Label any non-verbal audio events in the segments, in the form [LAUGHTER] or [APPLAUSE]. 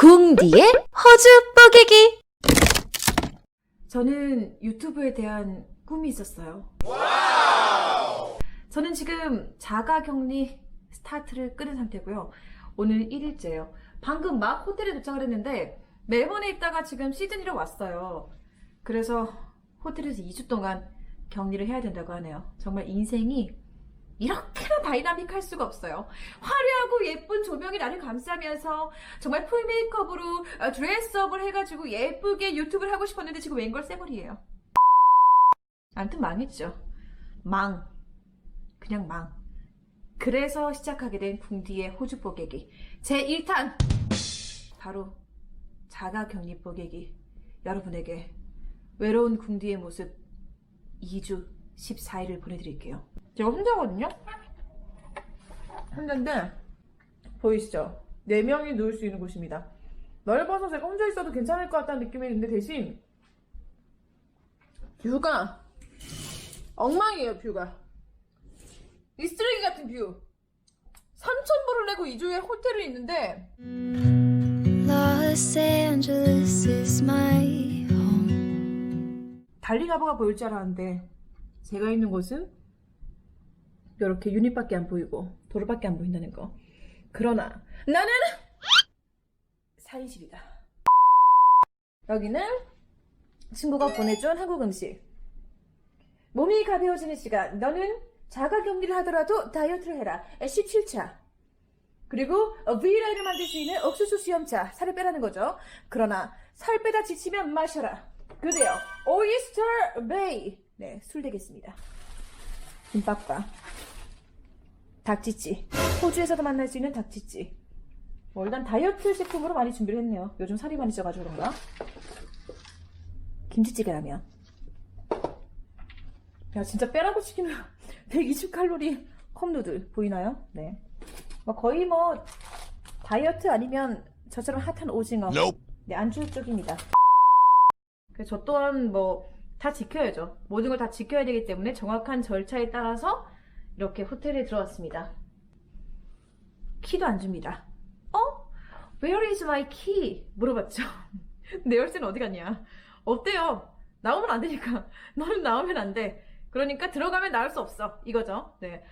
궁디의 호주 뽀개기 저는 유튜브에 대한 꿈이 있었어요. 저는 지금 자가격리 스타트를 끄는 상태고요. 오늘 1일째예요. 방금 막 호텔에 도착을 했는데 멜번에 있다가 지금 시드니로 왔어요. 그래서 호텔에서 2주 동안 격리를 해야 된다고 하네요. 정말 인생이 이렇게나 다이나믹할 수가 없어요. 화려하고 예쁜 조명이 나를 감싸면서 정말 풀 메이크업으로 어, 드레스업을 해가지고 예쁘게 유튜브를 하고 싶었는데 지금 웬걸 쌩얼이에요. 암튼 망했죠. 망. 그냥 망. 그래서 시작하게 된 궁디의 호주 뽀개기. 제 1탄! 바로 자가 격리 뽀개기. 여러분에게 외로운 궁디의 모습 2주 14일을 보내드릴게요. 제가 혼자거든요? 혼자인데, 보이시죠? 4명이 누울 수 있는 곳입니다. 넓어서 제가 혼자 있어도 괜찮을 것 같다는 느낌이 드는데 대신 뷰가 엉망이에요 뷰가 이 쓰레기 같은 뷰 3,000불을 내고 2주에 호텔을 있는데. 달리가버가 보일 줄 알았는데 제가 있는 곳은 이렇게 유닛밖에 안 보이고 도로밖에 안 보인다는 거. 그러나 나는 사인실이다. 여기는 친구가 보내준 한국 음식. 몸이 가벼워지는 시간. 너는 자가 격리를 하더라도 다이어트를 해라. 17차. 그리고 V라인을 만들 수 있는 옥수수 수염차. 살을 빼라는 거죠. 그러나 살 빼다 지치면 마셔라. 그대요 오이스터 베이 네 술 되겠습니다. 김밥과 닭찌찌 호주에서도 만날 수 있는 닭찌찌 뭐 일단 다이어트 식품으로 많이 준비를 했네요. 요즘 살이 많이 쪄가지고 그런가? 김치찌개 라면. 야 진짜 빼라고 치기는 120칼로리 컵누들 보이나요? 네. 뭐 거의 뭐 다이어트 아니면 저처럼 핫한 오징어. 네 안주 쪽입니다. 그래서 저 또한 뭐 다 지켜야죠. 모든 걸 다 지켜야 되기 때문에 정확한 절차에 따라서 이렇게 호텔에 들어왔습니다. 키도 안 줍니다. 어? Where is my key? 물어봤죠. [LAUGHS] 내 열쇠는 어디 갔냐? 없대요. 나오면 안 되니까. [LAUGHS] 너는 나오면 안 돼. 그러니까 들어가면 나올 수 없어. 이거죠. 네.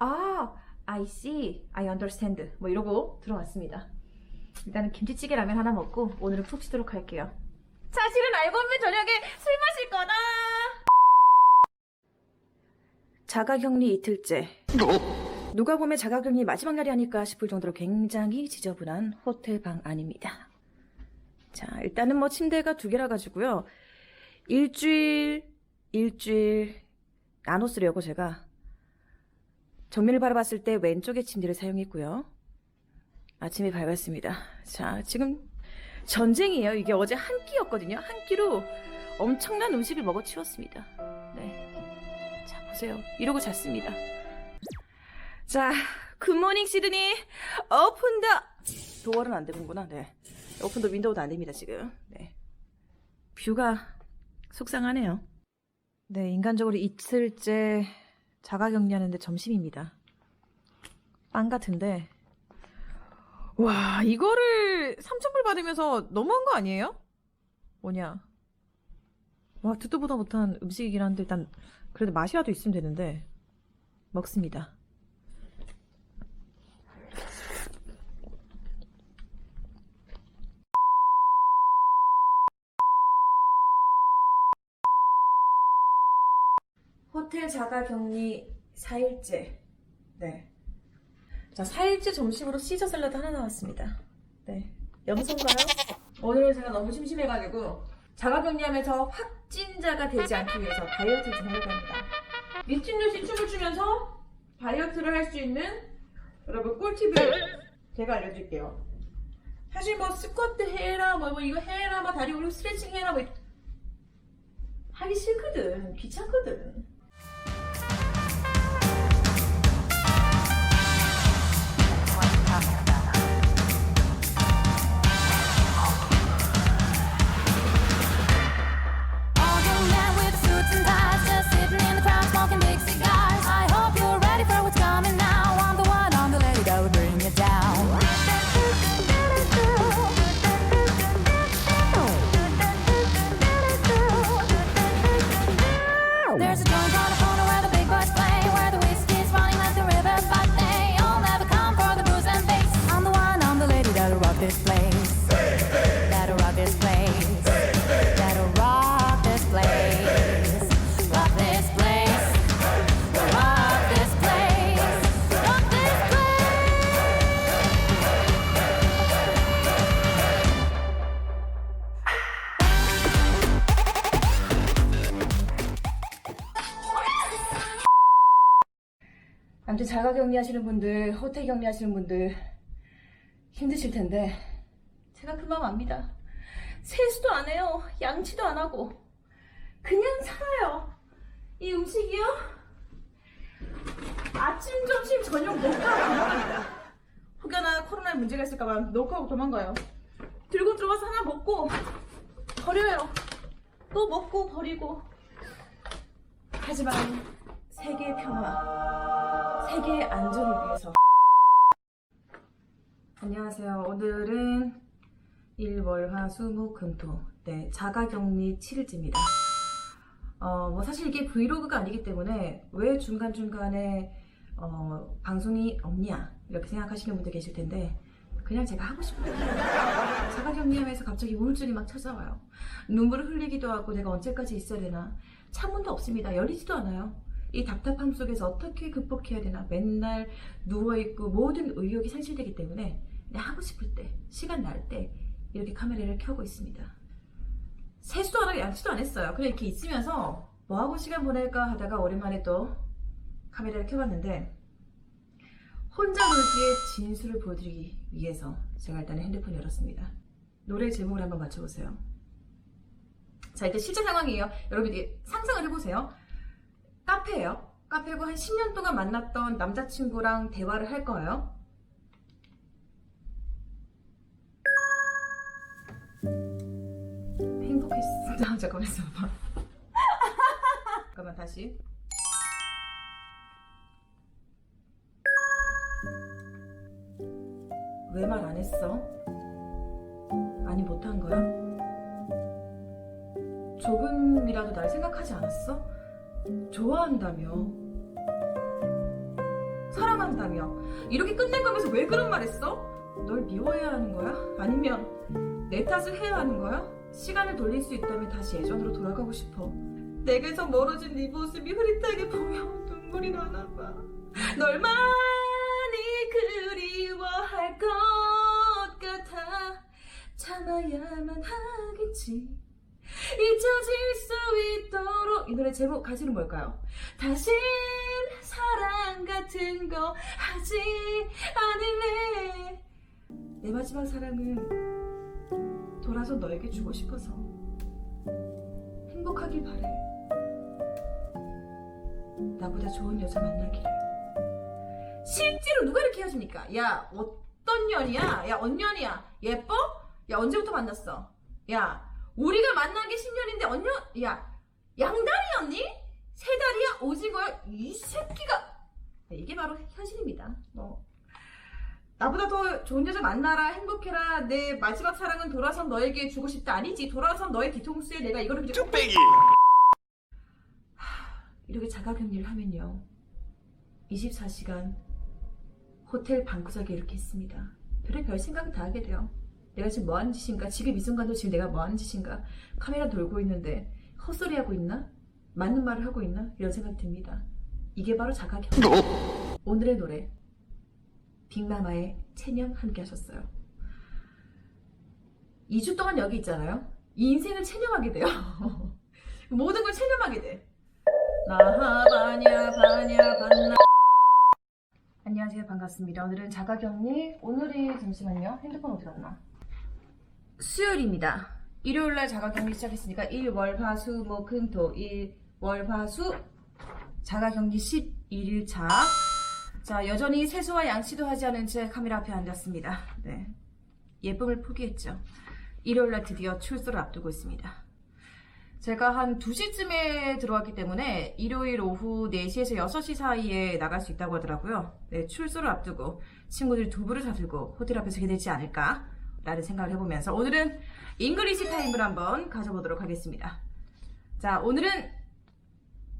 아, I see. I understand. 뭐 이러고 들어왔습니다. 일단은 김치찌개 라면 하나 먹고 오늘은 푹 쉬도록 할게요. 사실은 알고 보면 저녁에 술 마실 거다. 자가격리 이틀째. 누가 보면 자가격리 마지막 날이 아닐까 싶을 정도로 굉장히 지저분한 호텔 방 안입니다. 자, 일단은 뭐 침대가 두 개라 가지고요. 일주일, 일주일 나눠 쓰려고 제가 정면을 바라봤을 때 왼쪽의 침대를 사용했고요. 아침이 밝았습니다. 자, 지금 전쟁이에요. 이게 어제 한 끼였거든요. 한 끼로 엄청난 음식을 먹어 치웠습니다. 네. 자, 보세요. 이러고 잤습니다. 자, 굿모닝 시드니. 오픈 더 도어는 안 되는구나. 네. 오픈 더 윈도우도 안 됩니다, 지금. 네. 뷰가 속상하네요. 네, 인간적으로 이틀째 자가 격리하는데 점심입니다. 빵 같은데 와, 이거를 3,000불 받으면서 너무한 거 아니에요? 뭐냐? 와, 듣도 보다 못한 음식이긴 한데, 일단, 그래도 맛이라도 있으면 되는데, 먹습니다. 호텔 자가 격리 4일째. 네. 자, 4일째 점심으로 시저 샐러드 하나 나왔습니다. 네. 염소인가요? 오늘은 제가 너무 심심해가지고 자가격리하면서 확진자가 되지 않기 위해서 다이어트 좀 하려고 합니다. 미친 듯이 춤을 추면서 다이어트를 할 수 있는 여러분 꿀팁을 제가 알려드릴게요. 사실 뭐 스쿼트 해라, 뭐, 뭐 이거 해라, 뭐 다리 올리고 스트레칭 해라, 뭐 하기 싫거든, 귀찮거든. 자가 격리 하시는 분들, 호텔 격리 하시는 분들 힘드실 텐데 제가 그 마음 압니다. 세수도 안 해요. 양치도 안 하고 그냥 살아요. 이 음식이요? 아침, 점심, 저녁 도망갑니다. 혹여나 코로나에 문제가 있을까봐 녹화하고 도망가요. 들고 들어가서 하나 먹고 버려요. 또 먹고 버리고. 하지만 세계의 평화, 세계의 안전을 위해서. 안녕하세요. 오늘은 1월 화수목금토 네 자가격리 7일째입니다. 어, 뭐 사실 이게 브이로그가 아니기 때문에 왜 중간중간에 어, 방송이 없냐 이렇게 생각하시는 분들 계실 텐데 그냥 제가 하고 싶어요. 자가격리하면서 갑자기 우울증이 막 찾아와요. 눈물을 흘리기도 하고 내가 언제까지 있어야 되나 창문도 없습니다. 열리지도 않아요. 이 답답함 속에서 어떻게 극복해야 되나 맨날 누워있고 모든 의욕이 상실되기 때문에 하고 싶을 때 시간 날 때 이렇게 카메라를 켜고 있습니다. 세수도 안 하고 양치도 안 했어요. 그냥 이렇게 있으면서 뭐하고 시간 보낼까 하다가 오랜만에 또 카메라를 켜봤는데 혼자 놀기에 진수를 보여드리기 위해서 제가 일단 핸드폰 열었습니다. 노래 제목을 한번 맞춰보세요. 자, 이제 실제 상황이에요. 여러분들이 상상을 해보세요. 카페예요. 카페고 한 10년 동안 만났던 남자친구랑 대화를 할 거예요. 행복했어. 자, [LAUGHS] 잠깐만 있어봐. [LAUGHS] 잠깐만 다시. 왜 말 안 했어? 아니 못한 거야? 조금이라도 날 생각하지 않았어? 좋아한다며 사랑한다며 이렇게 끝낸 거면서 왜 그런 말 했어? 널 미워해야 하는 거야? 아니면 내 탓을 해야 하는 거야? 시간을 돌릴 수 있다면 다시 예전으로 돌아가고 싶어 내게서 멀어진 네 모습이 흐릿하게 보여 눈물이 나나 봐널 많이 그리워할 것 같아 참아야만 하겠지 잊혀질 수 있도록 이 노래 제목 가수는 뭘까요? 다신 사랑 같은 거 하지 않을래 내 마지막 사랑은 돌아서 너에게 주고 싶어서 행복하길 바래 나보다 좋은 여자 만나기를 실제로 누가 이렇게 헤어집니까? 야 어떤 년이야? 야 언년이야? 예뻐? 야 언제부터 만났어? 야 우리가 만난 게 10년인데 언년 야 양다리였니? 세 다리야? 오징어야? 이 새끼가. 네, 이게 바로 현실입니다. 뭐 나보다 더 좋은 여자 만나라 행복해라. 내 마지막 사랑은 돌아선 너에게 주고 싶다. 아니지. 돌아선 너의 뒤통수에 내가 이거를 이제 뚝배기. 이렇게 자가격리를 하면요. 24시간 호텔 방구석에 이렇게 있습니다. 별의별 생각을 다 하게 돼요 내가 지금 뭐하는 짓인가? 지금 이 순간도 지금 내가 뭐하는 짓인가? 카메라 돌고 있는데 헛소리 하고 있나? 맞는 말을 하고 있나? 이런 생각이 듭니다. 이게 바로 자가격리. 오늘의 노래 빅마마의 체념 함께 하셨어요. 2주 동안 여기 있잖아요. 이 인생을 체념하게 돼요. [LAUGHS] 모든 걸 체념하게 돼. 나하바냐 바냐 반나. 안녕하세요. 반갑습니다. 오늘은 자가격리. 오늘이 잠시만요. 핸드폰 어디 갔나 수요일입니다. 일요일날 자가격리 시작했으니까 일월화수목금토 일 월화수 자가격리 11일차. 자 여전히 세수와 양치도 하지 않은 채 카메라 앞에 앉았습니다. 네. 예쁨을 포기했죠. 일요일날 드디어 출소를 앞두고 있습니다. 제가 한 2시쯤에 들어왔기 때문에 일요일 오후 4시에서 6시 사이에 나갈 수 있다고 하더라고요. 네, 출소를 앞두고 친구들이 두부를 사들고 호텔 앞에서 기대지 않을까? 라는 생각을 해보면서 오늘은 잉글리시 타임을 한번 가져보도록 하겠습니다. 자, 오늘은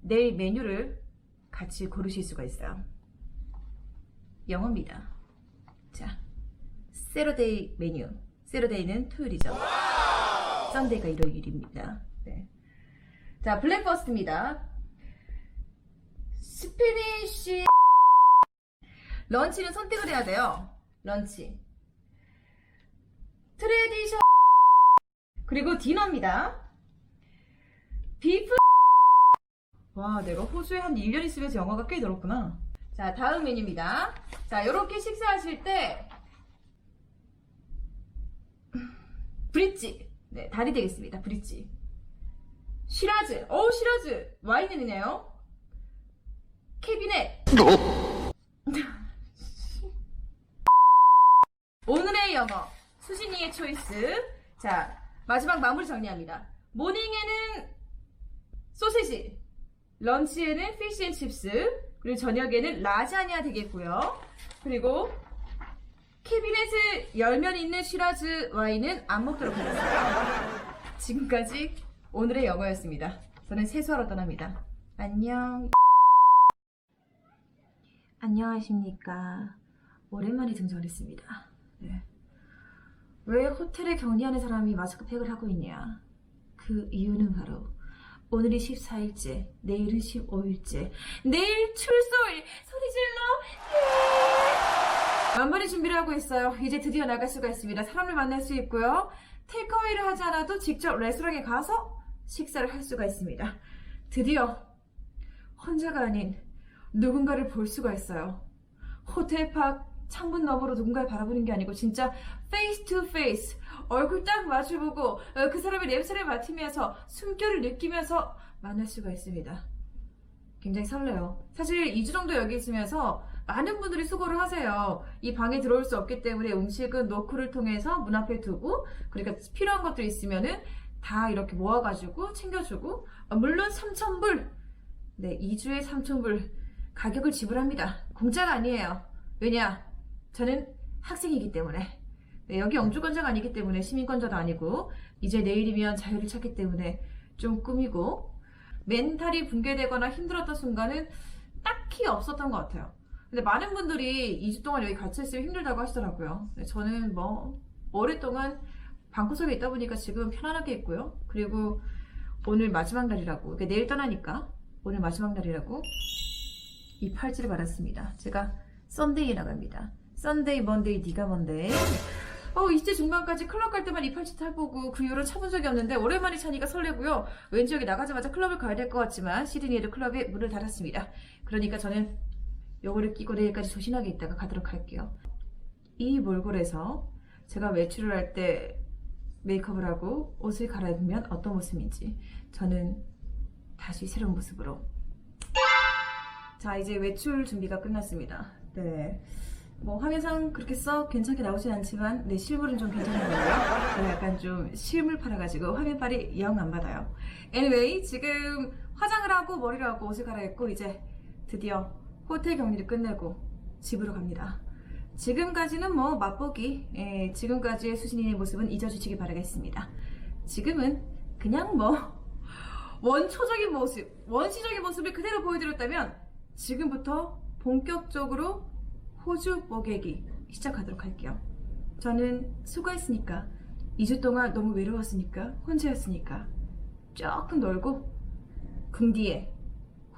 내일 메뉴를 같이 고르실 수가 있어요. 영어입니다. 자, 세러데이 메뉴. 세러데이는 토요일이죠. 썬데이가 일요일입니다. 네. 자, 블랙버스트입니다. 스피니쉬 런치는 선택을 해야 돼요. 런치. 트레디션 그리고 디너입니다. 비프 와, 내가 호주에 한 1년 있으면서 영어가 꽤 늘었구나. 자, 다음 메뉴입니다. 자, 이렇게 식사하실 때 브릿지. 네, 달이 되겠습니다. 브릿지. 시라즈. 어, 시라즈. 와인이네요. 캐비넷. 오늘의 영어. 수진이의 초이스. 자, 마지막 마무리 정리합니다. 모닝에는 소시지. 런치에는 피쉬앤칩스. 그리고 저녁에는 라자냐 되겠고요. 그리고 캐비넷을 열면 있는 시라즈 와인은 안 먹도록 하겠습니다. 지금까지 오늘의 영어였습니다. 저는 세수하러 떠납니다. 안녕. 안녕하십니까. 오랜만에 등장했습니다. 네. 왜 호텔에 격리하는 사람이 마스크팩을 하고 있냐? 그 이유는 바로 오늘이 14일째, 내일은 15일째, 내일 출소일! 소리 질러! 예! 만반의 준비를 하고 있어요. 이제 드디어 나갈 수가 있습니다. 사람을 만날 수 있고요. 테이크어웨이를 하지 않아도 직접 레스토랑에 가서 식사를 할 수가 있습니다. 드디어 혼자가 아닌 누군가를 볼 수가 있어요. 호텔 밖 창문 너머로 누군가를 바라보는 게 아니고 진짜 페이스 투 페이스 얼굴 딱 마주보고 어, 그 사람의 냄새를 맡으면서 숨결을 느끼면서 만날 수가 있습니다. 굉장히 설레요. 사실 2주 정도 여기 있으면서 많은 분들이 수고를 하세요. 이 방에 들어올 수 없기 때문에 음식은 노크를 통해서 문 앞에 두고 그러니까 필요한 것들이 있으면은 다 이렇게 모아가지고 챙겨주고 어, 물론 3,000불 네 2주에 3,000불 가격을 지불합니다. 공짜가 아니에요. 왜냐? 저는 학생이기 때문에 네, 여기 영주권자가 아니기 때문에 시민권자도 아니고 이제 내일이면 자유를 찾기 때문에 좀 꾸미고 멘탈이 붕괴되거나 힘들었던 순간은 딱히 없었던 것 같아요. 근데 많은 분들이 2주 동안 여기 같이 있으면 힘들다고 하시더라고요. 근데 저는 뭐 오랫동안 방구석에 있다 보니까 지금 편안하게 있고요. 그리고 오늘 마지막 날이라고 그러니까 내일 떠나니까 오늘 마지막 날이라고 이 팔찌를 받았습니다. 제가 썬데이에 나갑니다. 썬데이, 먼데이, 니가 먼데이. 어, 20대 중반까지 클럽 갈 때만 이 팔찌 타보고 그 이후로 차본 적이 없는데 오랜만에 차니까 설레고요. 왠지 여기 나가자마자 클럽을 가야 될 것 같지만 시드니에도 클럽에 문을 닫았습니다. 그러니까 저는 요거를 끼고 내일까지 조신하게 있다가 가도록 할게요. 이 몰골에서 제가 외출을 할 때 메이크업을 하고 옷을 갈아입으면 어떤 모습인지 저는 다시 새로운 모습으로 자 이제 외출 준비가 끝났습니다. 네. 뭐 화면상 그렇게 썩 괜찮게 나오진 않지만 네 실물은 좀 괜찮은 거고요. 제가 약간 좀 실물 팔아가지고 화면빨이 영 안 받아요. Anyway 지금 화장을 하고 머리를 하고 옷을 갈아입고 이제 드디어 호텔 격리를 끝내고 집으로 갑니다. 지금까지는 뭐 맛보기 예, 지금까지의 수진이의 모습은 잊어주시기 바라겠습니다. 지금은 그냥 뭐 원초적인 모습, 원시적인 모습을 그대로 보여드렸다면 지금부터 본격적으로 호주 뽀개기 시작하도록 할게요. 저는 수고했으니까 2주 동안 너무 외로웠으니까 혼자였으니까 조금 놀고 궁디에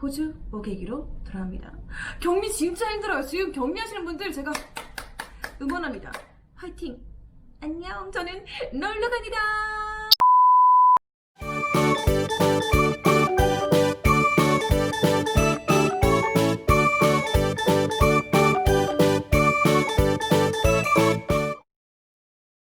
호주 뽀개기로 돌아옵니다. 격리 진짜 힘들어요. 지금 격리하시는 분들 제가 응원합니다. 화이팅! 안녕. 저는 놀러 갑니다.